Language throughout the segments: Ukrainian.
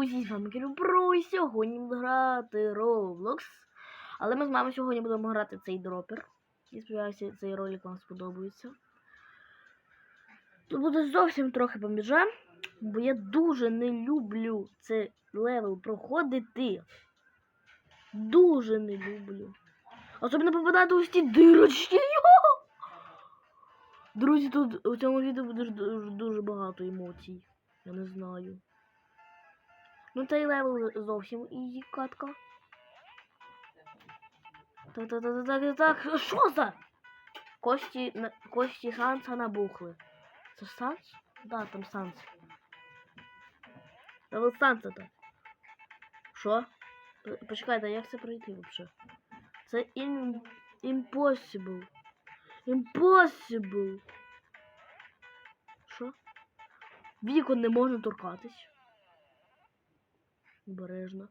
друзі, з вами Кирюбро, і сьогодні будемо грати Roblox. Але ми з мамою сьогодні будемо грати цей дропер. І сподіваюся, цей ролик вам сподобається. Тут буде зовсім трохи поміжа, бо я дуже не люблю цей левел проходити. Дуже не люблю. Особливо попадати у ці дирочки. Друзі, тут у цьому відео буде дуже багато емоцій. Я не знаю. Ну цей левел зовсім ізі катка. Так, так, так, так, так. Що за? Кості, на- кості Санса набухли. Це Санс? Да, там Санс. Левел Санса так. Що? Почекайте, як це пройти взагалі? Це ім... impossible. Impossible. Що? Вікон не можна торкатись. Обережно.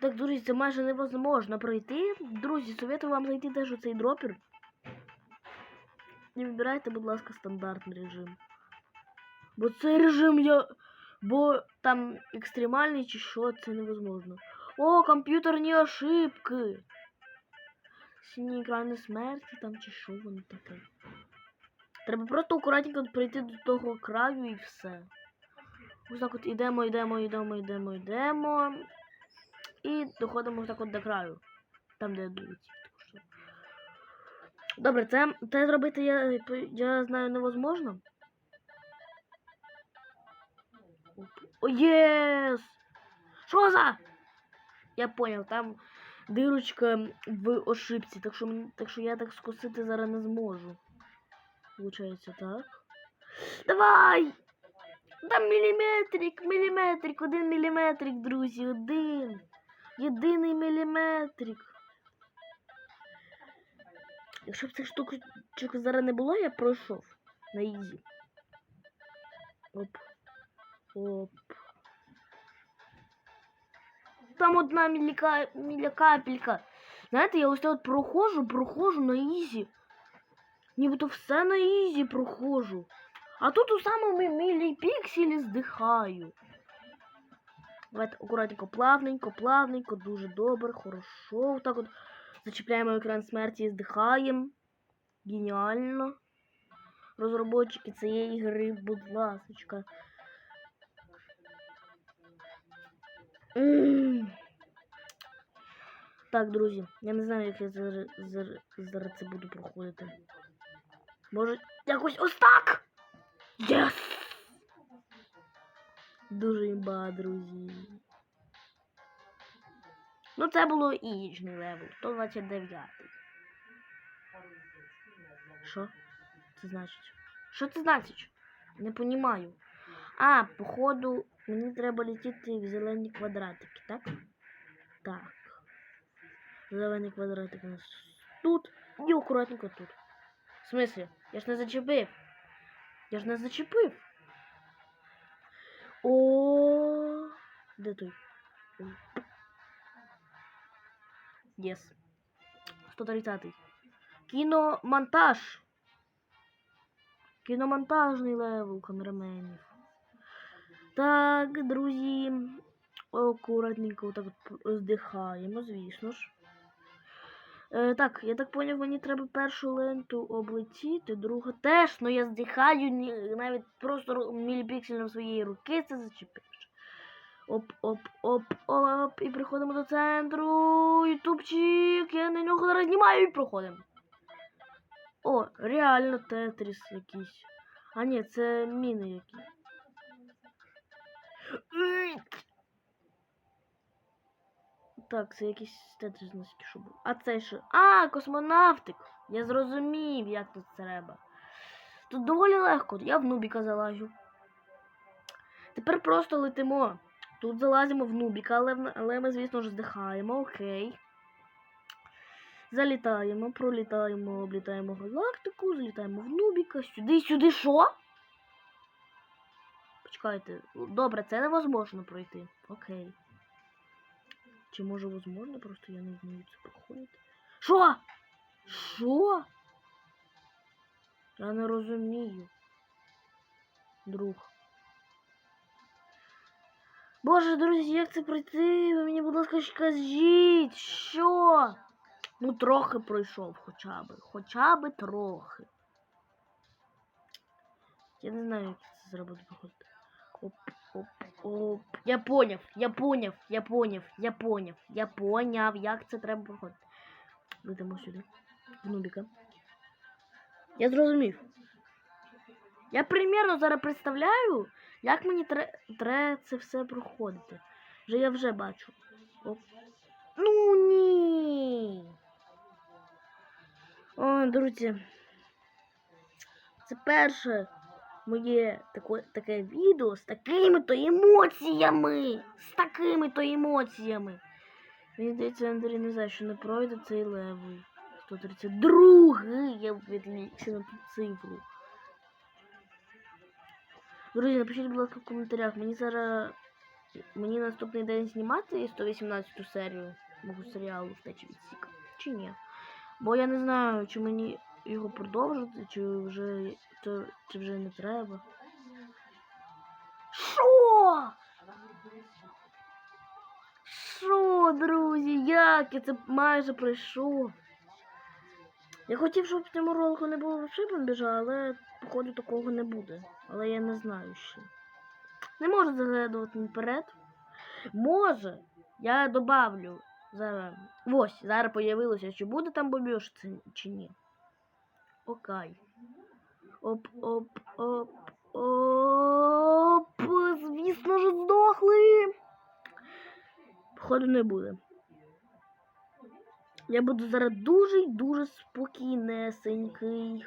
Так, друзі, це майже невозможно пройти. Друзі, советую вам зайти теж у цей дропер. І вибирайте, будь ласка, стандартний режим. Бо цей режим я. Бо там екстремальний чи що, це невозможно. О, комп'ютерні ошибки. Сині екрани смерті там чи що воно таке. Треба просто акуратненько прийти до того краю і все. Ось так от ідемо, йдемо, йдемо, йдемо, йдемо. І доходимо так от до краю. Там, де дивіться. Добре, це, це зробити я, я знаю невозможно. О, єс! Що за? Я понял, там дирочка в ошибці, так що, так що я так скосити зараз не зможу. Получається так. Давай! Там міліметрик, міліметрик, один міліметрик, друзі, один. Єдиний міліметрик. Якщо б цих штучок зараз не було, я пройшов на ізі. Оп. Оп. Там одна міліка... мілякапелька. Знаєте, я ось так от проходжу, проходжу на ізі. Нібито все на ізі проходжу. А тут у самому міліпікселі здихаю. Давайте акуратненько, плавненько, плавненько, дуже добре, хорошо. Так от зачіпляємо екран смерті і здихаємо. Геніально. Розробники цієї гри, будь ласочка. М. Так, друзі, я не знаю, як я зараз, зараз, зараз це буду проходити. Може, якось ось так? Єс! Дуже імба, друзі. Ну, це було іїчний левел, 129. Що? Це значить? Що це значить? Не понімаю. А, походу, мені треба летіти в зелені квадратики, так? Так. Зелений квадратик у нас тут і акуратненько тут. В смислі? Я ж не зачепив. Я ж не зачепив. О, де той? Єс. 130. Кіномонтаж. Кіномонтажний левел камераменів. Так, друзі. Акуратненько так здихаємо, звісно ж. Е, так, я так поняв, мені треба першу ленту облетіти, другу теж, ну я здихаю навіть просто ру- своєї руки це зачепивши. Оп, оп, оп, оп. І приходимо до центру. Ютубчик. Я на нього зараз знімаю і проходимо. О, реально тетріс якийсь. А ні, це міни якісь. Так, це якийсь тетріс наскільки що був. А це що? А, космонавтик! Я зрозумів, як тут треба. Тут доволі легко, я в нубіка залажу. Тепер просто летимо. Тут залазимо в нубіка, але, але ми, звісно ж, здихаємо, окей. Залітаємо, пролітаємо, облітаємо галактику, залітаємо в нубіка, сюди, сюди, що? Почекайте. Добре, це невозможно пройти. Окей. Чи може возможно, просто я не вмію це проходити. Що? Що? Я не розумію. Друг. Боже, друзі, як це пройти? Ви мені, будь ласка, скажіть, що? Ну, трохи пройшов хоча б. Хоча б трохи. Я не знаю, як це зробити, походу. Оп, оп, оп. Я поняв, я поняв, я поняв, я поняв, я поняв, як це треба проходити. Вийдемо сюди. В нубіка. Я зрозумів. Я примірно зараз представляю, як мені треба це все проходити. Вже я вже бачу. Оп. Ну ні. О, друзі. Це перше моє таке, таке відео з такими то емоціями. З такими то емоціями. Мені здається, Андрій не знає, що не пройде цей левел. 132 я відлічу на ту цифру. Друзі, напишіть, будь ласка, в коментарях. Мені зараз мені наступний день знімати 118 серію мого серіалу «Втеча від. Чи ні? Бо я не знаю, чи мені його продовжити, чи вже то, чи вже не треба. Що? Що, друзі? Як я це майже пройшов? Я хотів, щоб в цьому ролику не було взагалі бомбіжа, але походу такого не буде. Але я не знаю ще. Не можу заглядувати наперед. Може, я добавлю зараз. Ось, зараз появилося, чи буде там бомбіж чи ні. Окей. Оп, оп, оп, оп. Звісно ж, здохли. Походу не буде. Я буду зараз дуже й дуже спокійнесенький.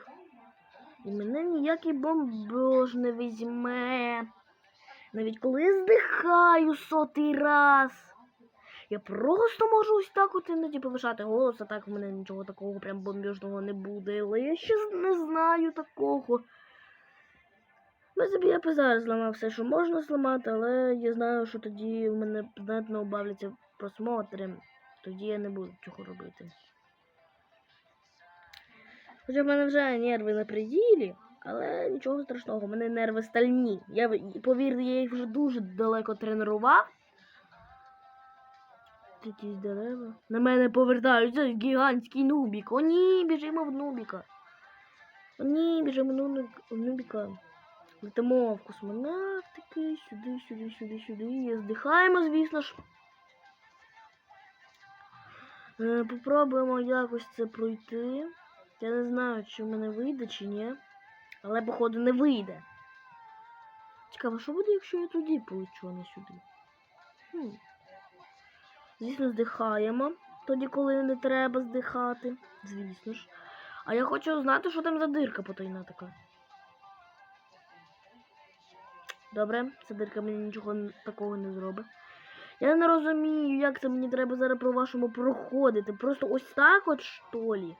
І мене ніякий бомбеж не візьме. Навіть коли здихаю сотий раз. Я просто можу ось так от іноді повишати голос, а так в мене нічого такого прям бомбіжного не буде. Але я ще не знаю такого. Я б зараз зламав все, що можна зламати, але я знаю, що тоді в мене знатно убавляться просмотри. Тоді я не буду цього робити. Хоча в мене вже нерви на приділі, але нічого страшного, в мене нерви стальні. Я, повірте, я їх вже дуже далеко тренував. Якісь дерева. На мене повертаються гігантський нубік. О, ні, біжимо в нубіка. О, ні, біжимо в нубік- в нубіка. Летимо в космонавтики, сюди, сюди, сюди, сюди. І здихаємо, звісно ж. Е, Попробуємо якось це пройти. Я не знаю, чи в мене вийде, чи ні. Але, походу, не вийде. Цікаво, що буде, якщо я туди полечу, а не сюди? Хм. Звісно, здихаємо. Тоді, коли не треба здихати. Звісно ж. А я хочу знати, що там за дирка потайна така. Добре, ця дирка мені нічого такого не зробить. Я не розумію, як це мені треба зараз по вашому проходити. Просто ось так от що лі?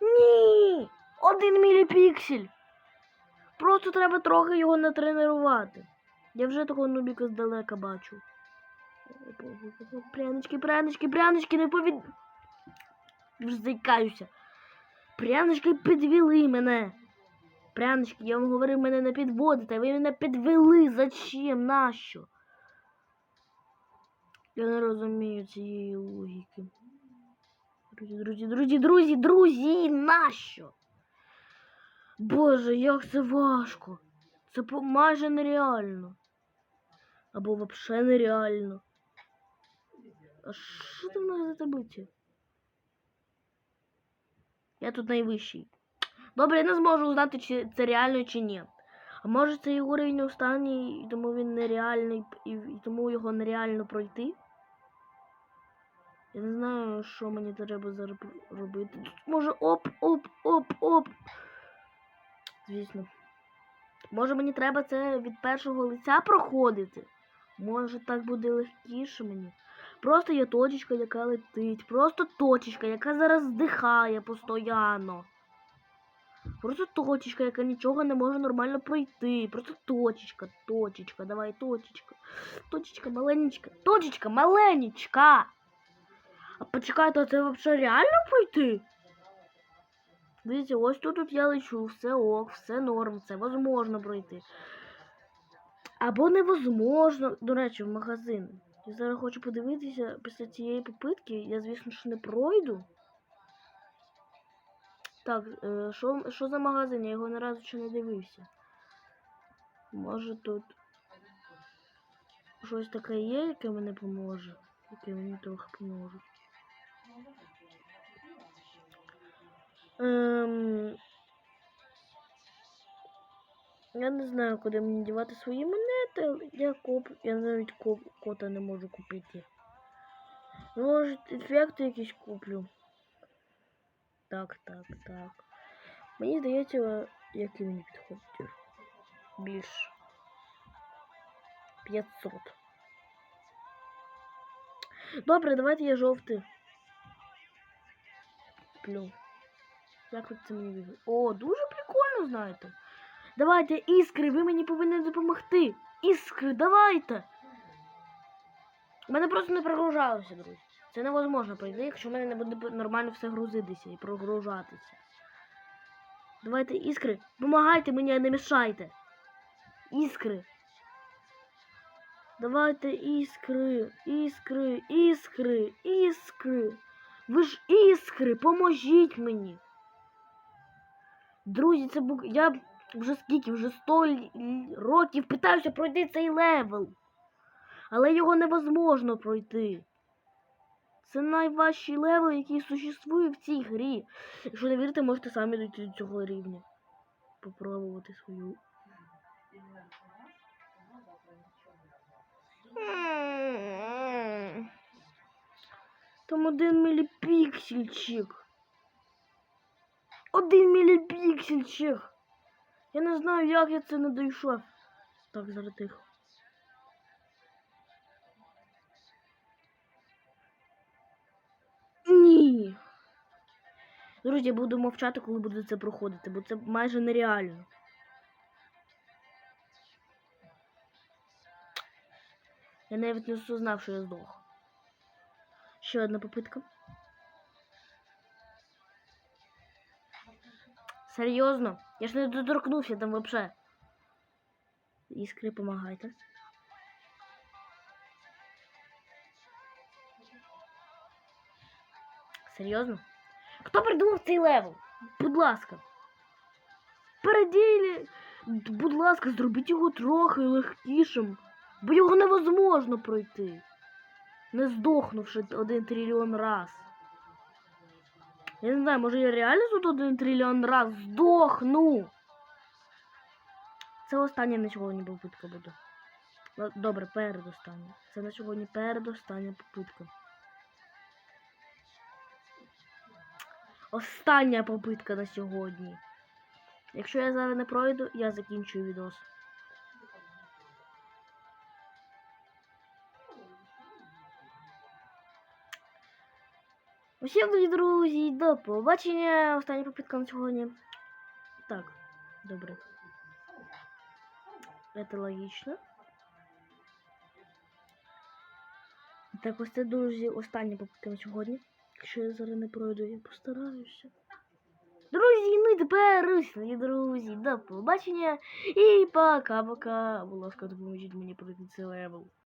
Ні! Один міліпіксель. Просто треба трохи його натренувати. Я вже такого нубіка здалека бачу. Прянички, прянички, прянички, не повід... Вже заїкаюся. Прянички підвели мене. Прянички, я вам говорив, мене не підводите, ви мене підвели. Зачем? Нащо? Я не розумію цієї логіки. Друзі, друзі, друзі, друзі, друзі, нащо? Боже, як це важко. Це майже нереально. Або взагалі нереально. А що там на таблиці? Я тут найвищий. Добре, я не зможу узнати, чи це реально чи ні. А може це його рівень останній, і тому він нереальний, і, тому його нереально пройти. Я не знаю, що мені треба зараз. Тут може оп, оп, оп, оп. Звісно. Може мені треба це від першого лиця проходити? Може так буде легкіше мені. Просто є точечка, яка летить. Просто точечка, яка зараз здихає постійно. Просто точечка, яка нічого не може нормально пройти. Просто точечка, точечка, давай, точечка. Точечка маленечка. Точечка маленечка. А почекайте, а це взагалі реально пройти? Дивіться, ось тут, тут я лечу, все ок, все норм, це возможно пройти. Або невозможно. До речі, в магазин. Я зараз хочу подивитися після цієї попитки. Я, звісно ж, не пройду. Так, е, що, що за магазин? Я його ні разу ще не дивився. Може тут щось таке є, яке мені поможе. Яке мені трохи поможе. Ем... Я не знаю, куди мені дівати свої монети, я коп. Я навіть коп... кота не можу купити. Може, ефекти якісь куплю. Так, так, так. Мені здається, які мені підходять. Більш. 500. Добре, давайте я жовтий. Куплю. Як це мені вигадали? О, дуже прикольно, знаєте. Давайте, іскри, ви мені повинні допомогти. Іскри, давайте. У мене просто не прогружалося, друзі. Це невозможно пройти, якщо в мене не буде нормально все грузитися і прогружатися. Давайте, іскри, допомагайте мені, а не мішайте. Іскри. Давайте іскри, іскри, іскри, іскри. Ви ж іскри, поможіть мені. Друзі, це бук... я вже скільки, вже 100 л- л- років питаюся пройти цей левел. Але його невозможно пройти. Це найважчий левел, який существує в цій грі. Якщо не вірите, можете самі дойти до цього рівня. Попробувати свою. Там один міліпіксельчик. Один міліпіксельчик. Я не знаю, як я це не дійшов. Так, зараз тихо. Ні. Друзі, я буду мовчати, коли буду це проходити, бо це майже нереально. Я навіть не осознав, що я здох. Ще одна попитка. Серйозно? Я ж не доторкнувся там вообще. Іскри, помагайте. Серйозно? Хто придумав цей левел? Будь ласка. Переділі, будь ласка, зробіть його трохи легкішим, бо його невозможно пройти, не здохнувши один трильйон раз. Я не знаю, може я реально тут один трильйон раз здохну. Це остання на сьогодні попитка буде. Добре, передостання. Це на сьогодні передостання попитка. Остання попитка на сьогодні. Якщо я зараз не пройду, я закінчую відос. Усім тоді, друзі, до побачення. Остання попитка на сьогодні. Так, добре. Это логічно. Так, ось це, друзі, остання попитка на сьогодні. Якщо я зараз не пройду, я постараюся. Друзі, ну і тепер усі, друзі, до побачення і пока-пока. Будь ласка, допоможіть мені пройти цей левел.